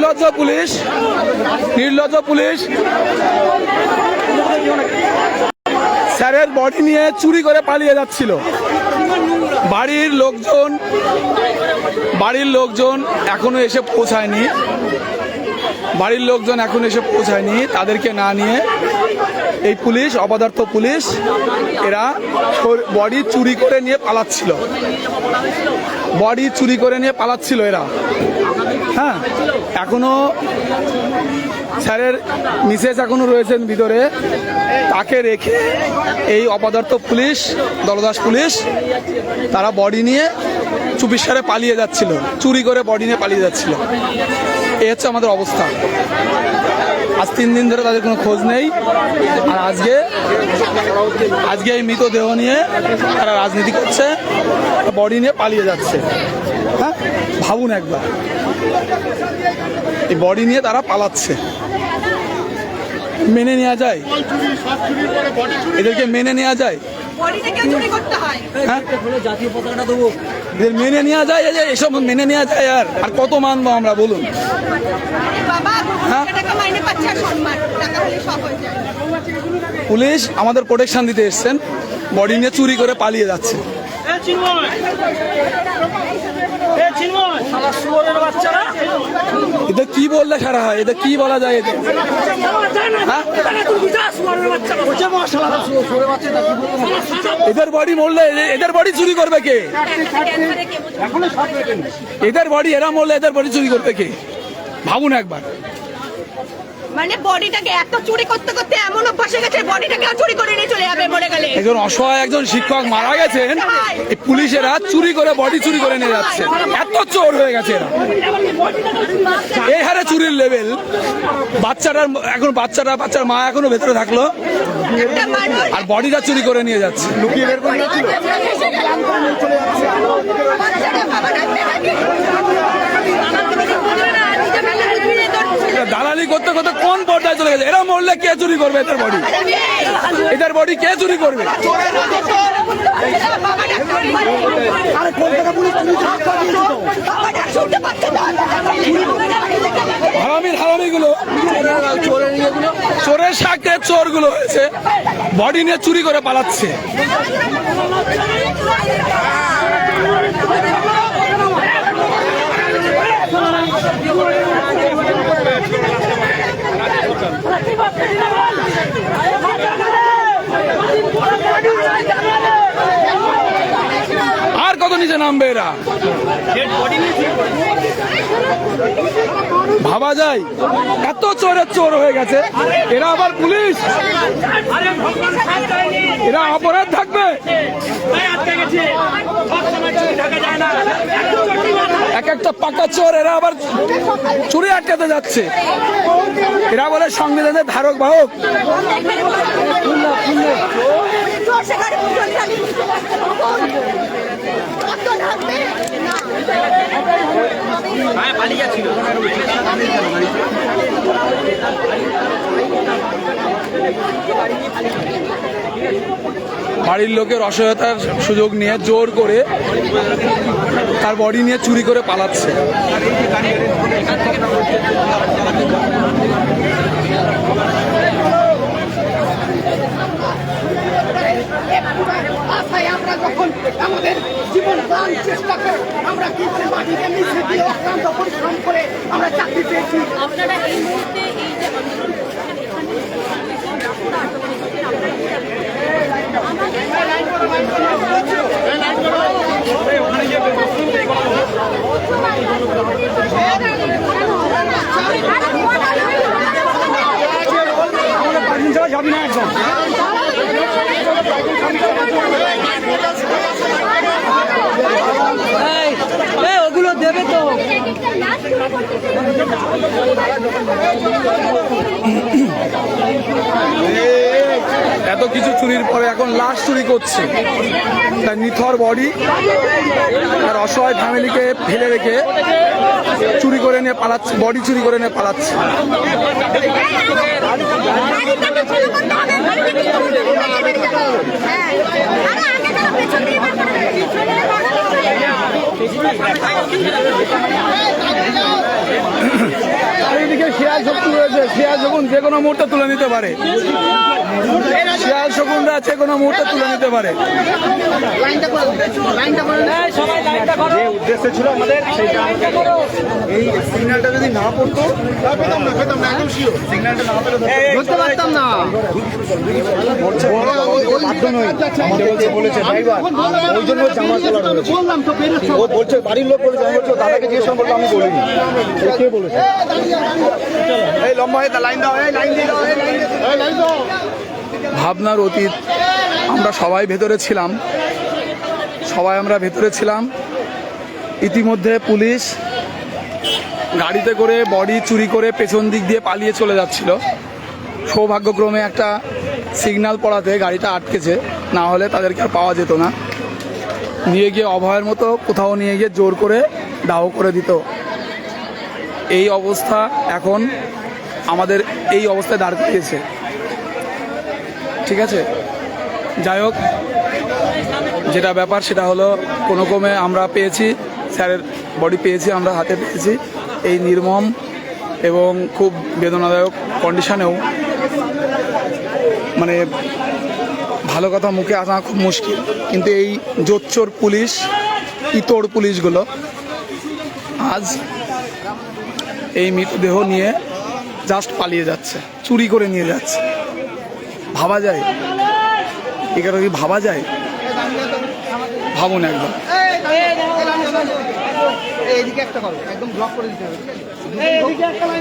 নির্লজ্জ পুলিশ নির্লজ্জ পুলিশ। স্যারের বডি নিয়ে চুরি করে পালিয়ে যাচ্ছিল। বাড়ির লোকজন বাড়ির লোকজন এখনও এসে পৌঁছায়নি। বাড়ির লোকজন এখন এসে পৌঁছায়নি। তাদেরকে না নিয়ে এই পুলিশ, অপদার্থ পুলিশ, এরা বডি চুরি করে নিয়ে পালাচ্ছিল। বডি চুরি করে নিয়ে পালাচ্ছিল এরা। হ্যাঁ। এখনও স্যারের মিসেস এখনও রয়েছেন ভিতরে। তাকে রেখে এই অপদার্থ পুলিশ, দলদাস পুলিশ, তারা বডি নিয়ে চুপিসারে পালিয়ে যাচ্ছিল। চুরি করে বডি নিয়ে পালিয়ে যাচ্ছিল। এই হচ্ছে আমাদের অবস্থা। আজ তিন দিন ধরে তাদের কোনো খোঁজ নেই। আর আজকে আজকে এই মৃতদেহ নিয়ে তারা রাজনীতি করছে বডি নিয়ে পালিয়ে যাচ্ছে। হ্যাঁ? ভাবুন একবার। এই বডি নিয়ে তারা পালাচ্ছে। মেনে নেওয়া যায়? এদেরকে মেনে নেওয়া যায়? হয়। মেনে নেওয়া যায় এসব মেনে নেওয়া যায় আর। আর কত মানবো আমরা বলুন? হ্যাঁ? পুলিশ আমাদের প্রোটেকশন দিতে এসছেন। বডি নিয়ে চুরি করে পালিয়ে যাচ্ছে। এ চিন্ময়। এ চিন্ময়। শালা শুয়োরের বাচ্চারা। এদের কি বললে সারা? হয় এদের কি বলা যায় এদের হ্যাঁ? এদের বডি মরলে এদের- এদের বডি চুরি করবে কে? এদের বডি এরা মরলে এদের বডি চুরি করবে কে? ভাবুন একবার। মানে বডিটাকে এত চুরি করতে করতে এমন অভ্যাস হয়ে গেছে বডিটাকে চুরি করে নিয়ে চলে যাবে মরে গেলে। একজন অসহায় একজন শিক্ষক মারা গেছেন এই পুলিশেরা চুরি করে বডি চুরি করে নিয়ে যাচ্ছে। এত চোর হয়ে গেছে এই হারে চুরির লেভেল বাচ্চাটার এখন বাচ্চাটা বাচ্চার মা এখনও ভেতরে থাকল। আর বডিটা চুরি করে নিয়ে যাচ্ছে। লুকিয়ে বের করে করতে করতে কোন পর্যায়ে চলে গেছে? এরা মরলে কে চুরি করবে এদের বডি এদের বডি কে চুরি করবে? হারামির চোরের সাথে চোরগুলো হয়েছে বডি নিয়ে চুরি করে পালাচ্ছে আর কত নিচে নামবে এরা। ভাবা যায়। এত চোরের চোর হয়ে গেছে। এরা আবার পুলিশ। এরা অপরাধ থাকবে। এক একটা পাকা চোর এরা আবার চুরি আটকাতে যাচ্ছে। এরা বলে সংবিধানের ধারক বাহক বাড়ির লোকের অসহায়তার সুযোগ নিয়ে জোর করে তার বডি নিয়ে চুরি করে পালাচ্ছে আশায় আমরা যখন আমাদের জীবন প্রাণ চেষ্টা করে আমরা কিন্তু মাটিতে মিশে দিয়ে অক্লান্ত পরিশ্রম করে আমরা চাকরি পেয়েছি আপনারা এই মুহূর্তে এই যে আন্দোলন করছেন এখানে ওগুলো দেবে তো। এত কিছু চুরির পরে এখন লাশ চুরি করছে। তার নিথর বডি আর অসহায় ফ্যামিলিকে ফেলে রেখে করে নিয়ে পালাচ্ছে বডি চুরি করে নিয়ে পালাচ্ছে। এইদিকে শিয়াল শকুন রয়েছে শিয়াল শকুন যে কোনো মুহূর্তে তুলে নিতে পারে। শিয়াল শকুনরা যে কোনো মুহূর্তে তুলে নিতে পারে। যে উদ্দেশ্য ছিল আমাদের এই সিগন্যালটা যদি না পড়তো পেতাম না পেতাম না একদম শিওর সিগন্যালটা না পেলে ধরতে পারতাম। না। বাধ্য নই। আমাদেরকে বলেছে ড্রাইভার ওই জন্য জামা তোলা রয়েছে। বললাম তো বেরোচ্ছে। বাড়ির লোক বলেছে আমি বলছি দাদাকে জিজ্ঞেস করে আমি বলিনি। কে বলেছে ভাবনার অতীত, আমরা সবাই ভেতরে ছিলাম। সবাই আমরা ভেতরে ছিলাম। ইতিমধ্যে পুলিশ গাড়িতে করে, বডি চুরি করে পেছন দিক দিয়ে পালিয়ে চলে যাচ্ছিল। সৌভাগ্যক্রমে একটা সিগন্যাল পড়াতে গাড়িটা আটকেছে। না হলে তাদেরকে আর পাওয়া যেত না। নিয়ে গিয়ে অভয়ের মতো কোথাও নিয়ে গিয়ে জোর করে দাহ করে দিত। এই অবস্থা এখন আমাদের এই অবস্থায় দাঁড় করিয়েছে। ঠিক আছে? যাই হোক, যেটা ব্যাপার সেটা হলো, কোনো ক্রমে আমরা পেয়েছি, স্যারের বডি পেয়েছি, আমরা হাতে পেয়েছি। এই নির্মম এবং খুব বেদনাদায়ক কন্ডিশনেও মানে ভালো কথা মুখে আসা খুব মুশকিল। কিন্তু এই জোচ্চোর পুলিশ, ইতর পুলিশগুলো, আজ এই মৃতদেহ নিয়ে জাস্ট পালিয়ে যাচ্ছে চুরি করে নিয়ে যাচ্ছে ভাবা যায় এখানে কি ভাবা যায় ভাবুন একদম এইদিকে একটা করো একদম ব্লক করে দিতে হবে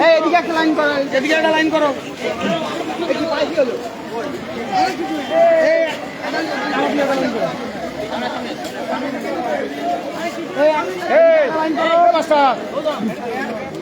এই এদিকে একটা লাইন করো এদিকে একটা লাইন করো